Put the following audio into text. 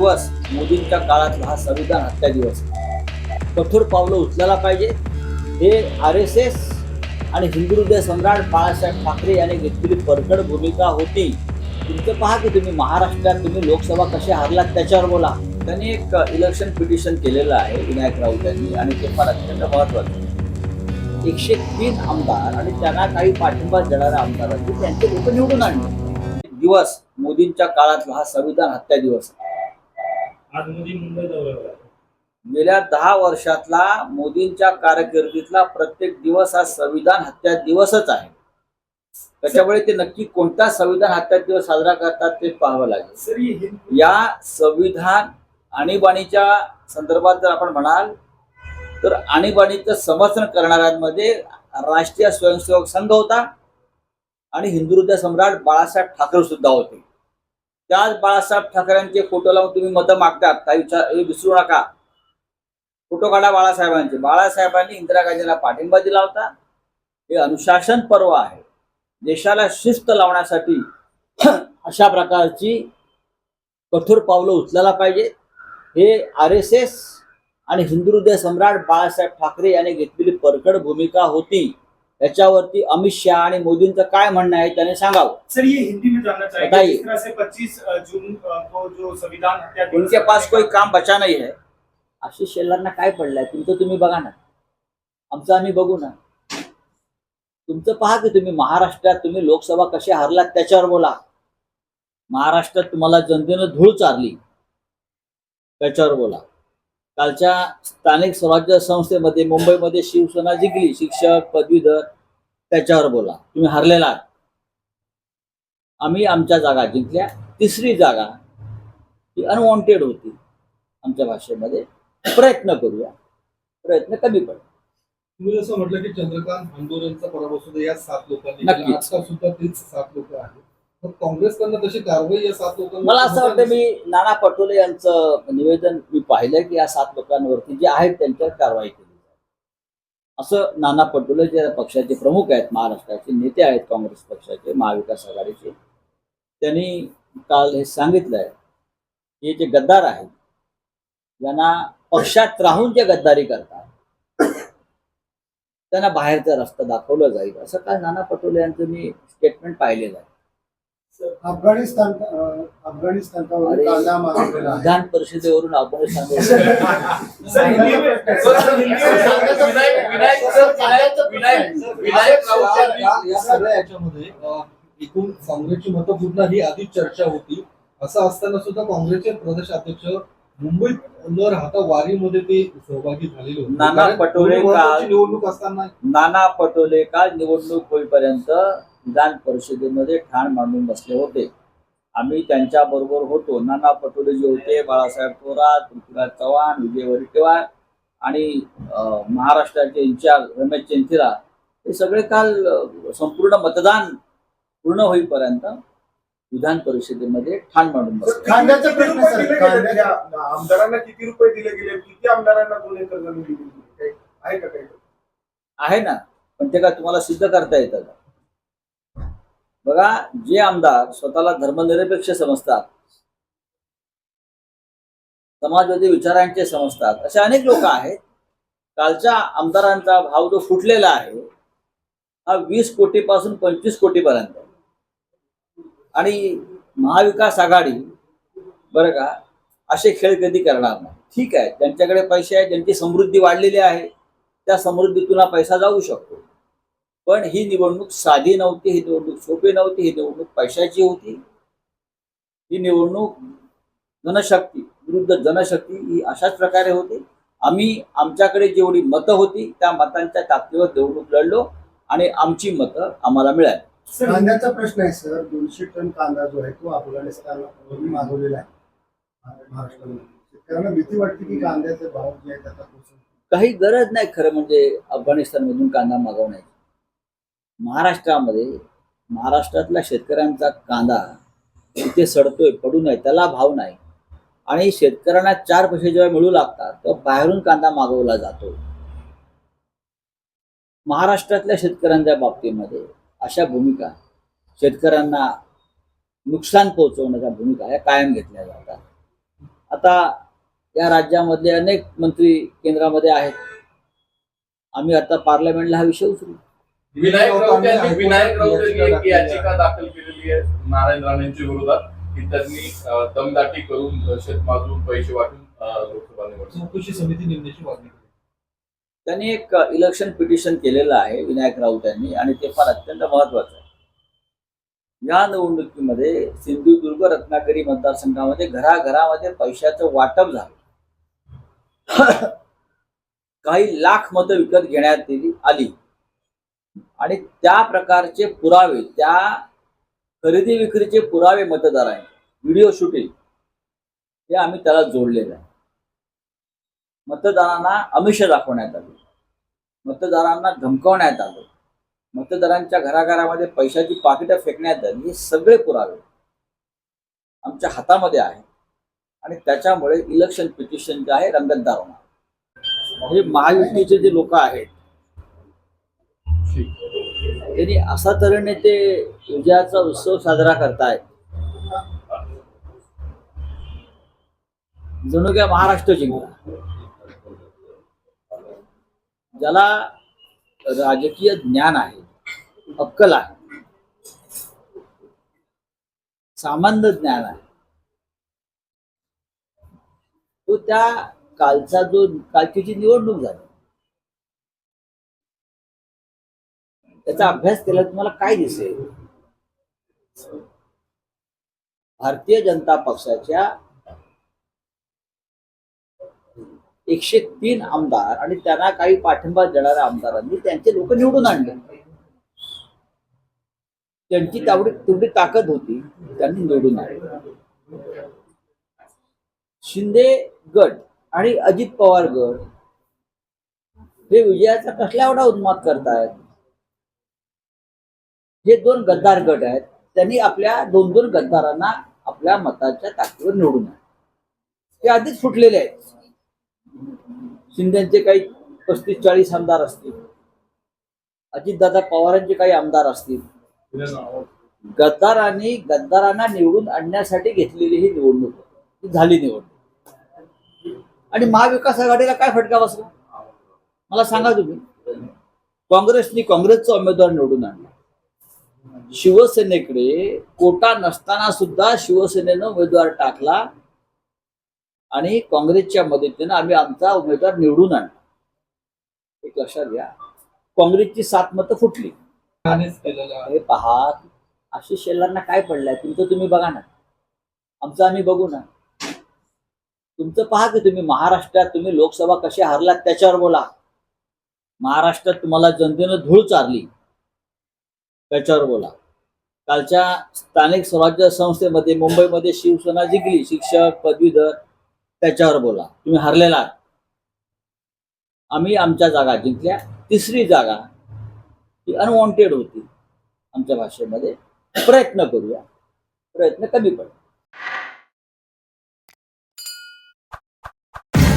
दिवस मोदींच्या काळातला हा संविधान हत्या दिवस. कठोर पावलं उचलायला पाहिजे. हे आर एस एस आणि हिंदू हृदय सम्राट बाळासाहेब ठाकरे यांनी घेतलेली परखड भूमिका होती. तुमचं पहा की तुम्ही महाराष्ट्रात तुम्ही लोकसभा कशा हारलात त्याच्यावर बोला. त्यांनी एक इलेक्शन पिटिशन केलेलं आहे विनायक राऊत यांनी आणि ते फार अत्यंत महत्वाचं एकशे तीन आमदार आणि त्यांना काही पाठिंबा देणाऱ्या आमदारांनी त्यांचे लोक निवडून आणले. दिवस मोदींच्या काळातला हा संविधान हत्या दिवस आज मोदी मुंबई दौऱ्यावर आहे. गेल्या दहा वर्षातला मोदींच्या कारकिर्दीतला प्रत्येक दिवस हा संविधान हत्या दिवसच आहे. त्याच्यामुळे ते नक्की कोणता संविधान हत्या दिवस साजरा करतात ते पाहावं लागेल. या संविधान आणीबाणीच्या संदर्भात जर आपण म्हणाल तर आणीबाणीचं समर्थन करणाऱ्यांमध्ये राष्ट्रीय स्वयंसेवक संघ होता आणि हिंदू हृदय सम्राट बाळासाहेब ठाकरे सुद्धा होते. त्याच बाळासाहेब ठाकरेंचे फोटो लावून तुम्ही मतं मागतात. काही विचार हे विसरू नका. फोटो काढा बाळासाहेबांचे. बाळासाहेबांनी इंदिरा गांधीला पाठिंबा दिला होता हे अनुशासन पर्व आहे. देशाला शिस्त लावण्यासाठी अशा प्रकारची कठोर पावलं उचलायला पाहिजे. हे आर एस एस आणि हिंदू हृदय सम्राट बाळासाहेब ठाकरे यांनी घेतलेली परकड भूमिका होती. याच्यावरती अमित शहा आणि मोदींचं काय म्हणणं आहे त्याने सांगावं. सर ये हिंदी में जानना चाहेंगे बताइए। जिस तरह से 25 जून को जो संविधान हत्या दिवस उनके पास कोई काम बचा नाही है आशिष शेलारना काय पडलंय? तुमचं तुम्ही बघा ना. आमचं आम्ही बघू ना. तुमचं पहा की तुम्ही महाराष्ट्रात तुम्ही लोकसभा कशा हरलात त्याच्यावर बोला. महाराष्ट्रात तुम्हाला जनतेनं धूळ चारली. त्याच्यावर बोला. कालच्या स्थानिक स्वराज्य संस्थेमध्ये मुंबईमध्ये शिवसेना जिंकली. शिक्षक पदवीधर त्याच्यावर बोला. तुम्ही हरलेला आहात. आम्ही आमच्या जागा जिंकल्या. तिसरी जागा ही अनवॉन्टेड होती. आमच्या भाषेमध्ये प्रयत्न करूया. प्रयत्न कमी पडले. तुम्ही जसं म्हटलं की चंद्रकांत आंदोलनचा पराभव सुद्धा या सात लोकांनी नक्कीच. केला. आता सुद्धा तेच सात लोक आहेत. काँग्रेसकडनं तशी कारवाई या सात लोकांवर मला असं वाटतं मी नाना पटोले यांचं निवेदन मी पाहिलं की या सात लोकांवरती जे आहेत त्यांच्यावर कारवाई केली जाईल. असं नाना पटोले जे पक्षाचे प्रमुख आहेत महाराष्ट्राचे नेते आहेत काँग्रेस पक्षाचे महाविकास आघाडीचे त्यांनी काल हे सांगितलंय की हे जे गद्दार आहेत ज्यांना पक्षात राहून जे गद्दारी करतात त्यांना बाहेरचा रस्ता दाखवला जाईल. असं काल नाना पटोले यांचं मी स्टेटमेंट पाहिलेलं आहे. अफगाणिस्तान अं, अफगाणिस्तानवर अरे. कांदा मागवलेला आहे विधान परिषदेवरून याच्यामध्ये एकूण काँग्रेसची मतं पूर्ण ही आधीच चर्चा होती असं असताना सुद्धा काँग्रेसचे प्रदेशाध्यक्ष मुंबईत न राहता वारीमध्ये ते सहभागी झालेले होते नाना पटोले निवडणूक असताना नाना पटोले काल निवडणूक होईपर्यंत विधान परिषदेमध्ये ठाण मांडून बसले होते. आम्ही त्यांच्या बरोबर होतो. नाना पटोले जे होते बाळासाहेब थोरात पृथ्वीराज चव्हाण विजय वडेट्टीवार आणि महाराष्ट्राचे इन्चार्ज रमेश चेंथिरा हे सगळे काल संपूर्ण मतदान पूर्ण होईपर्यंत विधान परिषदेमध्ये ठाण मांडून बसले. आमदारांना किती रुपये दिले गेले? किती आमदारांना दोन एकर जमीन दिली आहे का काही? आहे ना. पण ते काय तुम्हाला सिद्ध करता येतं का? बघा जे आमदार स्वतःला धर्मनिरपेक्ष समजतात समाजवादी विचारांचे समजतात असे अनेक लोक आहेत. कालच्या आमदारांचा भाव जो फुटलेला आहे हा वीस कोटीपासून पंचवीस कोटीपर्यंत. आणि महाविकास आघाडी बरं का असे खेळ कधी करणार नाही. ठीक आहे त्यांच्याकडे पैसे आहेत ज्यांची समृद्धी वाढलेली आहे. त्या समृद्धीतून हा पैसा जाऊ शकतो. पण ही निवडणूक साधी नव्हती ही निवडणूक सोपी नव्हती ही निवडणूक पैशाची होती. ही निवडणूक जनशक्ती विरुद्ध जनशक्ती ही अशाच प्रकारे होती. आम्ही आमच्याकडे जेवढी मतं होती त्या मतांच्या ताकदीवर निवडणूक लढलो आणि आमची मतं आम्हाला मिळाली. कांद्याचा प्रश्न आहे सर. दोनशे टन कांदा जो आहे तो अफगाणिस्तानवरून मागवलेला आहे महाराष्ट्रामध्ये. शेतकऱ्यांना भीती वाटते की कांद्याचे भाव जे आहेत आता कोसळतील. काही गरज नाही खरं म्हणजे अफगाणिस्तानमधून कांदा मागवण्याची. महाराष्ट्रामध्ये महाराष्ट्रातल्या शेतकऱ्यांचा कांदा इथे सडतोय पडू नये त्याला भाव नाही. आणि शेतकऱ्यांना चार पैसे जेव्हा मिळू लागतात तेव्हा बाहेरून कांदा मागवला जातो. महाराष्ट्रातल्या शेतकऱ्यांच्या बाबतीमध्ये अशा भूमिका शेतकऱ्यांना नुकसान पोहोचवण्याच्या भूमिका या कायम घेतल्या जातात. आता या राज्यामधले अनेक मंत्री केंद्रामध्ये आहेत. आम्ही आता पार्लमेंटला हा विषय उचलू. विनायक राऊत यांनी विनायक राऊत यांनी एक याचिका दाखल केलेली आहे नारायण राणेंच्या विरोधात की त्यांनी दमदाटी करून शेतमाजून पैसे वाटून लोकसभा निवडणूक चौकशी समिती नेमण्याची मागणी केली. त्यांनी एक इलेक्शन पिटिशन केलेलं आहे विनायक राऊत यांनी आणि ते फार अत्यंत महत्वाचं आहे. या निवडणुकीमध्ये सिंधुदुर्ग रत्नागिरी मतदारसंघामध्ये घराघरामध्ये पैशाचं वाटप झालं. काही लाख मतं विकत घेण्यात दिली आली. आणि त्या प्रकारचे पुरावे त्या खरेदी विक्रीचे पुरावे मतदारांचे व्हिडिओ शूटिंग हे आम्ही त्याला जोडलेलं आहे. मतदारांना अमिष दाखवण्यात आली. मतदारांना धमकवण्यात आलं. मतदारांच्या घराघरामध्ये पैशाची पाकिटं फेकण्यात आली. हे सगळे पुरावे आमच्या हातामध्ये आहे आणि त्याच्यामुळे इलेक्शन पिटिशन जे आहे रंगतदार होणार. हे महायुतीचे जे लोक आहेत त्यांनी असा तऱ्हेने ते विजयाचा उत्सव साजरा करतायत. जणू काय महाराष्ट्र जिंकला ज्याला राजकीय ज्ञान आहे अक्कल आहे सामान्य ज्ञान आहे तो त्या कालचा जो कालची जी निवडणूक झाली त्याचा अभ्यास केला तुम्हाला काय दिसेल? भारतीय जनता पक्षाच्या एकशे तीन आमदार आणि त्यांना काही पाठिंबा देणाऱ्या आमदारांनी त्यांचे लोक निवडून आणले. त्यांची तेवढी तेवढी ताकद होती त्यांनी निवडून आणले. शिंदे गट आणि अजित पवार गट हे विजयाचा कसला एवढा उन्माद करतायत? हे दोन गद्दार गट आहेत त्यांनी आपल्या दोन दोन गद्दारांना आपल्या मताच्या ताकदीवर निवडून ते आधीच फुटलेले आहेत. शिंदेचे काही पस्तीस चाळीस आमदार असतील. अजितदादा पवारांचे काही आमदार असतील. गद्दारांनी गद्दारांना निवडून आणण्यासाठी घेतलेली ही निवडणूक आहे. ही झाली निवडणूक. आणि महाविकास आघाडीला काय फटका बसला? मला सांगा तुम्ही. काँग्रेसनी काँग्रेसचा उमेदवार निवडून आणला. शिवसेनेकडे कोटा नसताना सुद्धा शिवसेनेनं उमेदवार टाकला आणि काँग्रेसच्या मदतीनं आम्ही आमचा उमेदवार निवडून आणला. एक लक्षात घ्या. काँग्रेसची सात मतं फुटली. हे पहा आशिष शेलारना काय पडलंय? तुमचं तुम्ही बघा ना. आमचं आम्ही बघू ना. तुमचं पहा की तुम्ही महाराष्ट्रात तुम्ही लोकसभा कशी हारलात त्याच्यावर बोला. महाराष्ट्रात तुम्हाला जनतेनं धूळ चारली. त्याच्यावर बोला. कालच्या स्थानिक स्वराज्य संस्थेमध्ये मुंबईमध्ये शिवसेना जिंकली शिक्षक पदवीधर त्याच्यावर बोला. तुम्ही हरलेला आहात. आम्ही आमच्या जागा जिंकल्या. तिसरी जागा ही अनवॉन्टेड होती. आमच्या भाषेमध्ये. प्रयत्न करूया. प्रयत्न कमी पडले